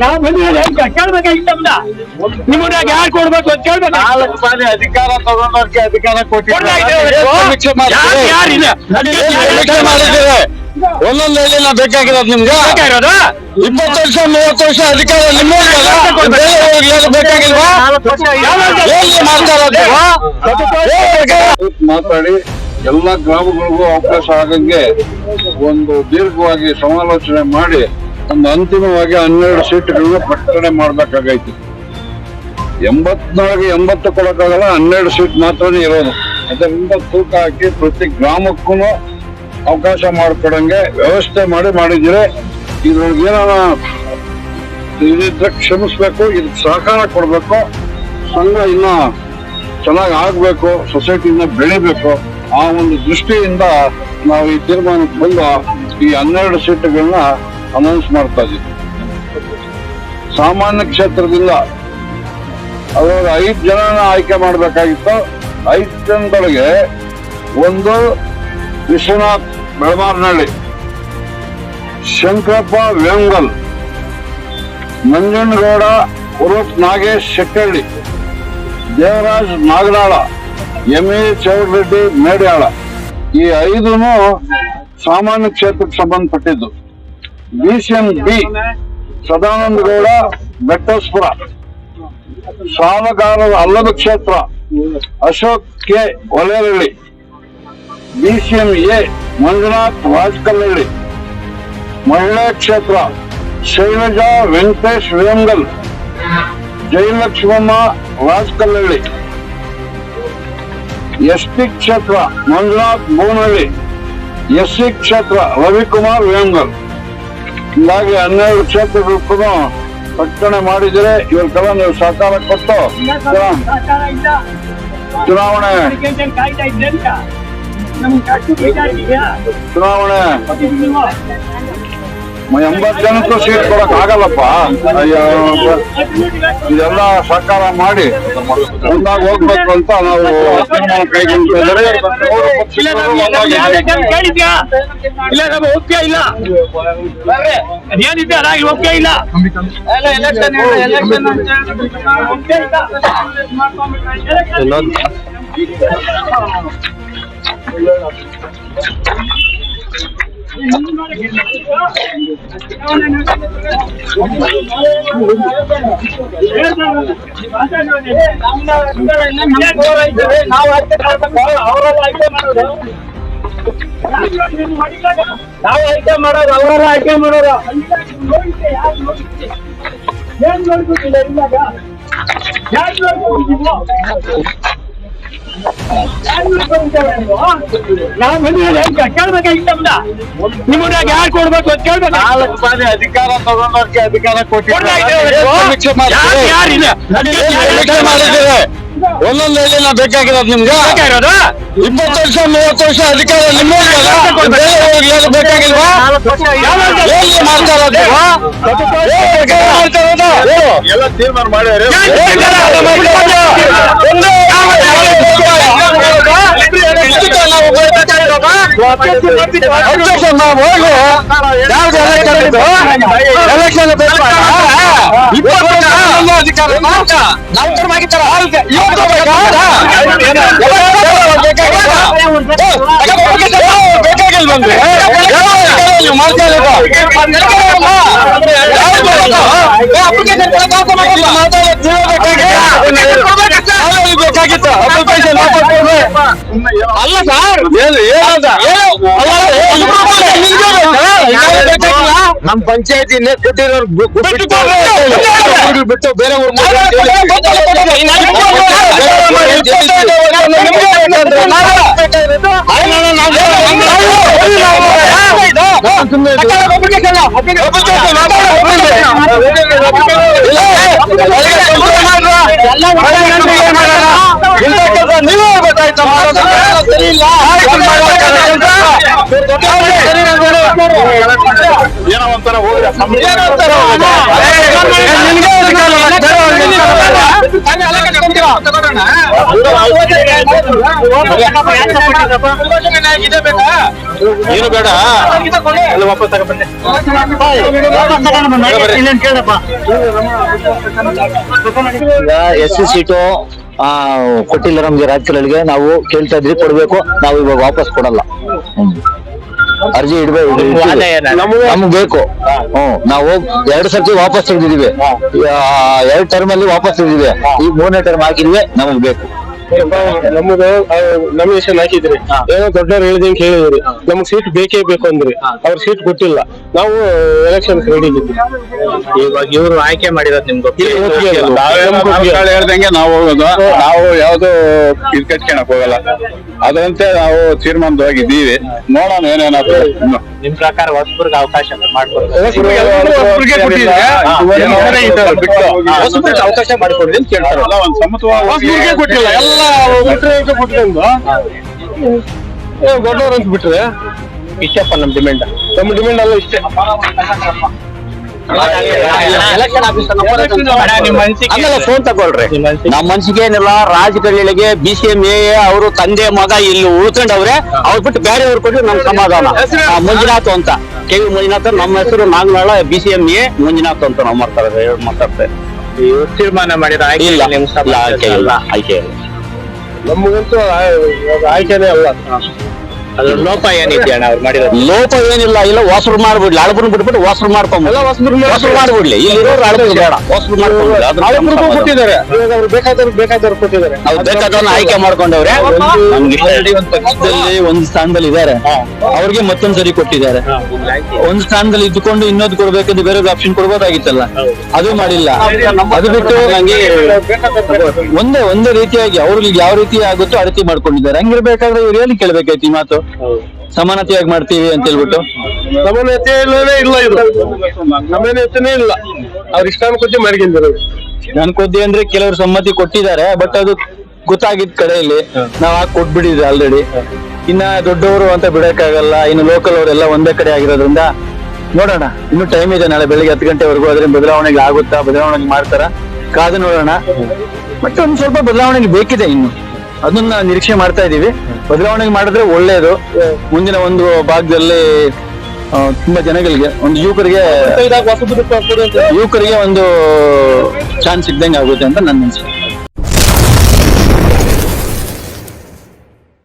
ನಾವು ಬಂದಿರೋದು ಕೇಳ್ಬೇಕಾಗಿತ್ತ ನಿಮ್ಮನ್ಯಾಗ ಯಾರು ಕೊಡ್ಬೇಕು ಅಂತ ಕೇಳ್ಬೇಕು? ನಾಲ್ಕು ಬಾರಿ ಅಧಿಕಾರ ತಗೊಂಡವ್ರಿಗೆ ಅಧಿಕಾರ? ಮಾಡಿದ್ದೇವೆ ಒಂದೊಂದು ಹೇಳಿ ನಾ ಬೇಕಾಗಿರೋದು ನಿಮ್ಗೆ. ಬೇಕಾಗಿರೋದು? ಇಪ್ಪತ್ತು ವರ್ಷ ಮೂವತ್ತು ವರ್ಷ ಅಧಿಕಾರ ನಿಮ್ಮ ಬೇಕಾಗಿಲ್ವಾ? ಮಾತಾಡಿ. ಎಲ್ಲ ಗ್ರಾಮಗಳಿಗೂ ಅವಕಾಶ ಆಗಂಗೆ ಒಂದು ದೀರ್ಘವಾಗಿ ಸಮಾಲೋಚನೆ ಮಾಡಿ ಒಂದು ಅಂತಿಮವಾಗಿ ಹನ್ನೆರಡು ಸೀಟ್ಗಳನ್ನ ಪ್ರಕಟಣೆ ಮಾಡ್ಬೇಕಾಗೈತಿ. ಎಂಬತ್ನಾಲ್ಕು, ಎಂಬತ್ತು ಕೊಡೋಕ್ಕಾಗಲ್ಲ, ಹನ್ನೆರಡು ಸೀಟ್ ಮಾತ್ರನೇ ಇರೋದು. ಅದರಿಂದ ತೂಕ ಹಾಕಿ ಪ್ರತಿ ಗ್ರಾಮಕ್ಕೂ ಅವಕಾಶ ಮಾಡ್ಕೊಡಂಗೆ ವ್ಯವಸ್ಥೆ ಮಾಡಿ ಮಾಡಿದ್ರೆ ಇದ್ರೊಳಗೆ ಏನಾರ ಇದಿದ್ರೆ ಕ್ಷಮಿಸ್ಬೇಕು, ಇದಕ್ಕೆ ಸಹಕಾರ ಕೊಡಬೇಕು. ಸಂಘ ಇನ್ನ ಚೆನ್ನಾಗಿ ಆಗ್ಬೇಕು ಸೊಸೈಟಿಯಿಂದ ಬೆಳಿಬೇಕು. ಆ ಒಂದು ದೃಷ್ಟಿಯಿಂದ ನಾವು ಈ ತೀರ್ಮಾನಕ್ಕೆ ಬಂದು ಈ ಹನ್ನೆರಡು ಸೀಟುಗಳನ್ನ ಅನೌನ್ಸ್ ಮಾಡ್ತಾ ಇದ್ದೀವಿ. ಸಾಮಾನ್ಯ ಕ್ಷೇತ್ರದಿಂದ ಅವಾಗ ಐದು ಜನನ ಆಯ್ಕೆ ಮಾಡಬೇಕಾಗಿತ್ತು. ಐದು ಜನದೊಳಗೆ ಒಂದು ವಿಶ್ವನಾಥ್ ಬೆಳಮಾರ್ನಹಳ್ಳಿ ಶಂಕರಪ್ಪ ವೇಂಗಲ್ ನಂಜನಗೌಡ ಉರುಪ್ ನಾಗೇಶ್ ಶೆಟ್ಟಳ್ಳಿ ದೇವರಾಜ್ ನಾಗನಾಳ ಎಂ ಎ ಚೌಡರೆಡ್ಡಿ, ಮೇಡ್ಯಾಳ. ಈ ಐದೂನು ಸಾಮಾನ್ಯ ಕ್ಷೇತ್ರಕ್ಕೆ ಸಂಬಂಧಪಟ್ಟಿದ್ದು. B C M B Sadananda Gowda Bettaspura ಸಾಲಗಾರರ ಅಲ್ಲದ ಕ್ಷೇತ್ರ Ashok K Olerahalli BCM A Manjunath Rajakallahalli ಮಹಿಳಾ ಕ್ಷೇತ್ರ ಶೈಲಜಾ ವೆಂಕಟೇಶ್ ವೇಂಗಲ್ ಜಯಲಕ್ಷ್ಮಮ್ಮ ರಾಜಕಲ್ಲಹಳ್ಳಿ ಎಸ್ ಟಿ ಕ್ಷೇತ್ರ ಮಂಜುನಾಥ್ ಬೋನಹಳ್ಳಿ ಎಸ್ ಸಿ ಕ್ಷೇತ್ರ ರವಿಕುಮಾರ್ ವೇಂಗಲ್ ಹೀಗಾಗಿ ಹನ್ನೆರಡು ಕ್ಷೇತ್ರಗಳು ಪ್ರಕಟಣೆ ಮಾಡಿದರೆ ಇವರಿಗೆಲ್ಲ ನೀವು ಸಹಕಾರ ಕೊಟ್ಟು ಚುನಾ- ಚುನಾವಣೆ ಚುನಾವಣೆ ಎಂಬತ್ತು ಜನಕ್ಕೂ ಸೀಟ್ ಕೊಡಕ್ ಆಗಲ್ಲಪ್ಪ. ಅಯ್ಯೋ ಇದೆಲ್ಲ ಸರ್ಕಾರ ಮಾಡಿ ಒಂದಾಗ ಹೋಗ್ಬೇಕು ಅಂತ ನಾವು ತೀರ್ಮಾನ ಇಲ್ಲ ನಮ್ಗೆ ಇಲ್ಲ ಒಪ್ಪಿಗೆ ಇಲ್ಲ. ಒಪ್ಪಿಗೆ ಇಲ್ಲ. ಒಪ್ಪಿಗೆ ಇಲ್ಲ. ನಾವು ಆಯ್ಕೆ ಅವರೆಲ್ಲ ಆಯ್ಕೆ ಮಾಡೋದು. ನಾವು ಆಯ್ಕೆ ಮಾಡೋರು ಅವರೆಲ್ಲ ಆಯ್ಕೆ ಮಾಡೋರು ಏನ್ ನೋಡ್ಬಿಟ್ಟಿಲ್ಲ ಇವಾಗ ಯಾಕೆ ನೋಡ್ಬಿಟ್ಟಿದ್ದೀವೋ ನಾವು ಹೆಂಗ ಕೇಳ್ಬೇಕಾಗಿತ್ತ ಯಾರು ಕೊಡ್ಬೇಕು ಅಂತ ಕೇಳ್ಬೇಕು ನಾಲ್ಕು ಬಾರಿ ಅಧಿಕಾರ ತಗೊಂಡವ್ರಿಗೆ ಅಧಿಕಾರ ಕೊಟ್ಟಿದ್ದಾರೆ. ಒಂದೊಂದು ಹೇಳಿ ನಾ ಬೇಕಾಗಿರೋದು ನಿಮ್ಗೆ? ಇಪ್ಪತ್ತು ವರ್ಷ ಮೂವತ್ತು ವರ್ಷ ಅಧಿಕಾರ ನಿಮ್ಮ ಬೇಕಾಗಿಲ್ವಾ? ಮಾಡ್ತಾರ ಮಾಡ್ತಾ ಇರೋದು ನೀವು? ಏನ್ ಬೇಕಾದ್ರೆ ಮಾಡ್ತಾ ಇರೋದು? ಎಲ್ಲ ತೀರ್ಮಾನ ಮಾಡ್ಯಾರೆ ಏನ್ ಬೇಕಾದ್ರೆ ಮಾಡ್ತಾ ಇರೋದು? ಒಂದೇ ಇದಕ್ಕೆ ನಾವು ನಾವು ಹೋಗು. ಯಾವ್ದು ಎಲೆಕ್ಷನ್ ಇದು? ಎಲೆಕ್ಷನ್? ಇಪ್ಪತ್ತು ವರ್ಷ ನಮ್ಮ ಅಧಿಕಾರ ಮಾತ್ರ. ನಮ್ಮ ತರ ಆಗಿತ್ತಾರ? ಇವತ್ತು ಬೇಕಾ? ಬೇಕಾಗಿಲ್ಲ. ಬೇಕಾಗಿಲ್ವಂದ್ರೆ? ಯಾವ ಅಧಿಕಾರ ನೀವು ಮಾಡ್ತಾ ಇರೋದು? ಯಾವ್ದು ಬೇಕಾ? ಏ, application ಕೊಡಕ್ಕೆ ಅವಕಾಶ ಮಾಡಿಲ್ಲ. ಮಾತಾಡೋದು ನೀವೇ ಬೇಕಾಗಿತ್ತು. ಯಾವ್ದು ಬೇಕಾಗಿತ್ತು ಅಪ್ಲಿಕೇಶನ್ ಹಾಕೋದು ಅಲ್ಲ ಸರ್ ನಮ್ ಪಂಚಾಯತಿ ಕೊಟ್ಟಿರೋರು ಬಿಟ್ಟು ಬೇರೆ ನೀವೇ ಗೊತ್ತಾಯ್ತಾ ಸರಿ ಇಲ್ಲ ಏನೋ ಒಂಥರ ಇಲ್ಲ. ಏನು ಬೇಡ ಎಲ್ಲ ವಾಪಸ್ ತಗೊಂಡ್ಬನ್ನಿ ಕೇಳಪ್ಪ ಎಸ್ ಸಿ ಸೀಟು ಆ ಕೊಟ್ಟಿಲ್ಲ ನಮ್ಗೆ ರಾಜ್ಯಗಳಿಗೆ. ನಾವು ಕೇಳ್ತಾ ಇದ್ರಿ ಕೊಡ್ಬೇಕು. ನಾವು ಇವಾಗ ವಾಪಸ್ ಕೊಡಲ್ಲ. ಹ್ಮ್. ಅರ್ಜಿ ಇಡ್ಬೇಕು ನಮ್ಗೆ ಬೇಕು. ಹ್ಮ್. ನಾವು ಎರಡು ಸರ್ತಿ ವಾಪಸ್ ತೆಗ್ದಿದೀವಿ ಎರಡು ಟರ್ಮ್ ಅಲ್ಲಿ ವಾಪಸ್ ತೆಗ್ದಿದೆ ಈ ಮೂರನೇ ಟರ್ಮ್ ಹಾಕಿದ್ವಿ ನಮಗ್ ಬೇಕು. ನಮ್ಮದು ನಾಮಿನೇಷನ್ ಹಾಕಿದ್ರಿ. ಏನೋ ದೊಡ್ಡವ್ರು ಹೇಳಿದಂಗೆ ಹೇಳಿದ್ರಿ ನಮ್ಗೆ ಸೀಟ್ ಬೇಕೇ ಬೇಕು ಅಂದ್ರಿ. ಅವ್ರ ಸೀಟ್ ಕೊಟ್ಟಿಲ್ಲ ನಾವು ಎಲೆಕ್ಷನ್ ರೆಡಿ ಇದ್ದೀವಿ. ಇವಾಗ ಇವರು ಆಯ್ಕೆ ಮಾಡಿರೋದು ನಿಮ್ಗೆ ಹೇಳ್ದಂಗೆ ನಾವು ಹೋಗೋದು. ನಾವು ಯಾವ್ದು ಇದ್ ಕಟ್ಕೊಳಕ್ ಹೋಗಲ್ಲ. ಅದರಂತೆ ನಾವು ತೀರ್ಮಾನವಾಗಿದ್ದೀವಿ ನೋಡೋಣ ಏನೇನಾಗ್ತದೆ. ಇನ್ನು. ನಿಮ್ ಪ್ರಕಾರ ಹೊಸಬರ್ಗೆ ಅವಕಾಶ ಮಾಡ್ಕೊಡ್ತಾರೆ ಅವಕಾಶ ಮಾಡಿಕೊಡ್ರಿ ಅಂತ ಎಲ್ಲ ಒಂದ್ ಸಮತ್ವವಾಗಿ ಕೊಟ್ಟಿಲ್ಲ ಎಲ್ಲ ಉಳಿದ್ರೆ ದೊಡ್ಡವ್ರು ಅಂತ ಬಿಟ್ರೆ? ಇಷ್ಟಪ್ಪ ನಮ್ ಡಿಮ್ಯಾಂಡ್. ನಮ್ಮ ಡಿಮ್ಯಾಂಡ್ ಅಲ್ಲ ಇಷ್ಟೇ. ಫೋನ್ ತಗೊಳ್ರಿ. ನಮ್ಮ ಮನ್ಸಿಗೆ ಏನಿಲ್ಲ ರಾಜಕಾರಣಿಗಳಿಗೆ ಬಿ ಸಿ ಎಂ ಎ ಅವರು ತಂದೆ ಮಗ ಇಲ್ಲಿ ಉಳ್ಕೊಂಡವ್ರೆ ಅವ್ರ ಬಿಟ್ಟು ಬೇರೆಯವ್ರು ಕೊಟ್ಟು ನಮ್ ಸಮಾಧಾನ. ಆ, ಮಂಜುನಾಥ್ ಅಂತ. ಕೆ ವಿ ಮಂಜುನಾಥ್ ನಮ್ಮ ಹೆಸರು Naganala B C M A Manjunath ಅಂತ ನಾವು ಮಾಡ್ತಾರೆ ಮಾತಾಡ್ತಾರೆ ತೀರ್ಮಾನ ಮಾಡಿದ ಇಲ್ಲ, ಆಯ್ಕೆ ಇಲ್ಲ ಆಯ್ಕೆ ಇಲ್ಲ. ನಮಗಂತೂ ಆ- ಆಯ್ಕೆನೇ ಅಲ್ಲ ಲೋಪ ಏನಿದೆ ಅಣ್ಣ ಅವ್ರು ಮಾಡಿರೋದು? ಲೋಪ ಏನಿಲ್ಲ ಇಲ್ಲ ವಾಸರು ಮಾಡ್ಬಿಡ್ಲಿ. ಅಳಬರ್ನ ಬಿಟ್ಬಿಟ್ಟು ವಾಸರು ಮಾಡ್ಕೊಂಡ್ ವಾಸರು ಮಾಡ್ಬಿಡ್ಲಿ. ಇಲ್ಲಿರೋರು ಅಳಬರು ಬೇಡ. ವಾಸರು ಮಾಡ್ಕೊಂಡ್ಬಿಡ್ಲಿ ಅದ್ರ ನಮ್ಮ ಕೊಟ್ಟಿದ್ದಾರೆ. ಇವಾಗ ಅವ್ರು ಬೇಕಾದವ್ರು ಬೇಕಾದವ್ರು ಕೊಟ್ಟಿದ್ದಾರೆ. ನಾವು ಬೇಕಾದವ್ರನ್ನ ಆಯ್ಕೆ ಮಾಡ್ಕೊಂಡವ್ರೆ. ನಮ್ಗೆ ಒಂದು ಪಕ್ಷದಲ್ಲಿ ಒಂದು ಸ್ಥಾನದಲ್ಲಿ ಇದ್ದಾರೆ. ಅವ್ರಿಗೆ ಮತ್ತೊಂದ್ ಸರಿ ಕೊಟ್ಟಿದ್ದಾರೆ. ಒಂದ್ ಸ್ಥಾನದಲ್ಲಿ ಇದ್ದುಕೊಂಡು ಇನ್ನೊಂದು ಕೊಡ್ಬೇಕಂದ್ರೆ ಬೇರೆ ಆಪ್ಷನ್ ಕೊಡ್ಬೋದಾಗಿತ್ತಲ್ಲ? ಅದು ಮಾಡಿಲ್ಲ. ಅದು ಬಿಟ್ಟು ನಂಗೆ ಒಂದೇ ಒಂದೇ ರೀತಿಯಾಗಿ ಅವ್ರಿಗೆ ಯಾವ ರೀತಿ ಆಗುತ್ತೋ ಆ ರೀತಿ ಮಾಡ್ಕೊಂಡಿದ್ದಾರೆ. ಹಂಗಿರ್ಬೇಕಾದ್ರೆ ಇವ್ರು ಹೇಳಿ ಕೇಳ್ಬೇಕಾಯ್ತು ಈ ಮಾತು? ಸಮಾನತೆಯಾಗಿ ಮಾಡ್ತೀವಿ ಅಂತ ಹೇಳ್ಬಿಟ್ಟು? ಸಮಾನತೆ ಇಲ್ಲವೇ ಇಲ್ಲ ಇದು. ಸಮಾನತೆನೇ ಇಲ್ಲ. ಅವ್ರ ಇಷ್ಟಾನುಕೂತಿ ಮಾಡ್ಕೊಂಡಿರೋದು. ನನ್ ಕೊದ್ದಿ ಅಂದ್ರೆ ಕೆಲವರು ಸಮ್ಮತಿ ಕೊಟ್ಟಿದ್ದಾರೆ ಬಟ್ ಅದು ಗೊತ್ತಾಗಿದ್ ಕಡೆಯಲ್ಲಿ ನಾವ್ ಹಾಕಿ ಕೊಟ್ಬಿಟ್ಟಿದ್ವಿ ಆಲ್ರೆಡಿ ಇನ್ನ ದೊಡ್ಡವರು ಅಂತ ಬಿಡಕ್ಕಾಗಲ್ಲ ಇನ್ನು ಲೋಕಲ್ ಅವರೆಲ್ಲ ಒಂದೇ ಕಡೆ ಆಗಿರೋದ್ರಿಂದ ನೋಡೋಣ. ಇನ್ನು ಟೈಮ್ ಇದೆ ನಾಳೆ ಬೆಳಿಗ್ಗೆ ಹತ್ತು ಗಂಟೆವರೆಗೂ ಅದ್ರಿಂದ ಬದಲಾವಣೆಗೆ ಆಗುತ್ತಾ ಬದಲಾವಣೆ ಮಾಡ್ತಾರ? ಕಾದು ನೋಡೋಣ. ಒಂದ್ ಸ್ವಲ್ಪ ಬದಲಾವಣೆ ಬೇಕಿದೆ ಇನ್ನು. ಅದನ್ನ ನಿರೀಕ್ಷೆ ಮಾಡ್ತಾ ಇದೀವಿ. ಬದಲಾವಣೆ ಮಾಡಿದ್ರೆ ಒಳ್ಳೇದು. ಮುಂದಿನ ಒಂದು ಭಾಗದಲ್ಲಿ ಆ, ತುಂಬಾ ಜನಗಳಿಗೆ ಒಂದು ಯುವಕರಿಗೆ ಯುವಕರಿಗೆ ಒಂದು ಚಾನ್ಸ್ ಸಿಗ್ದಂಗೆ ಆಗುತ್ತೆ ಅಂತ ನನ್ನ ಅನಿಸಿಕೆ.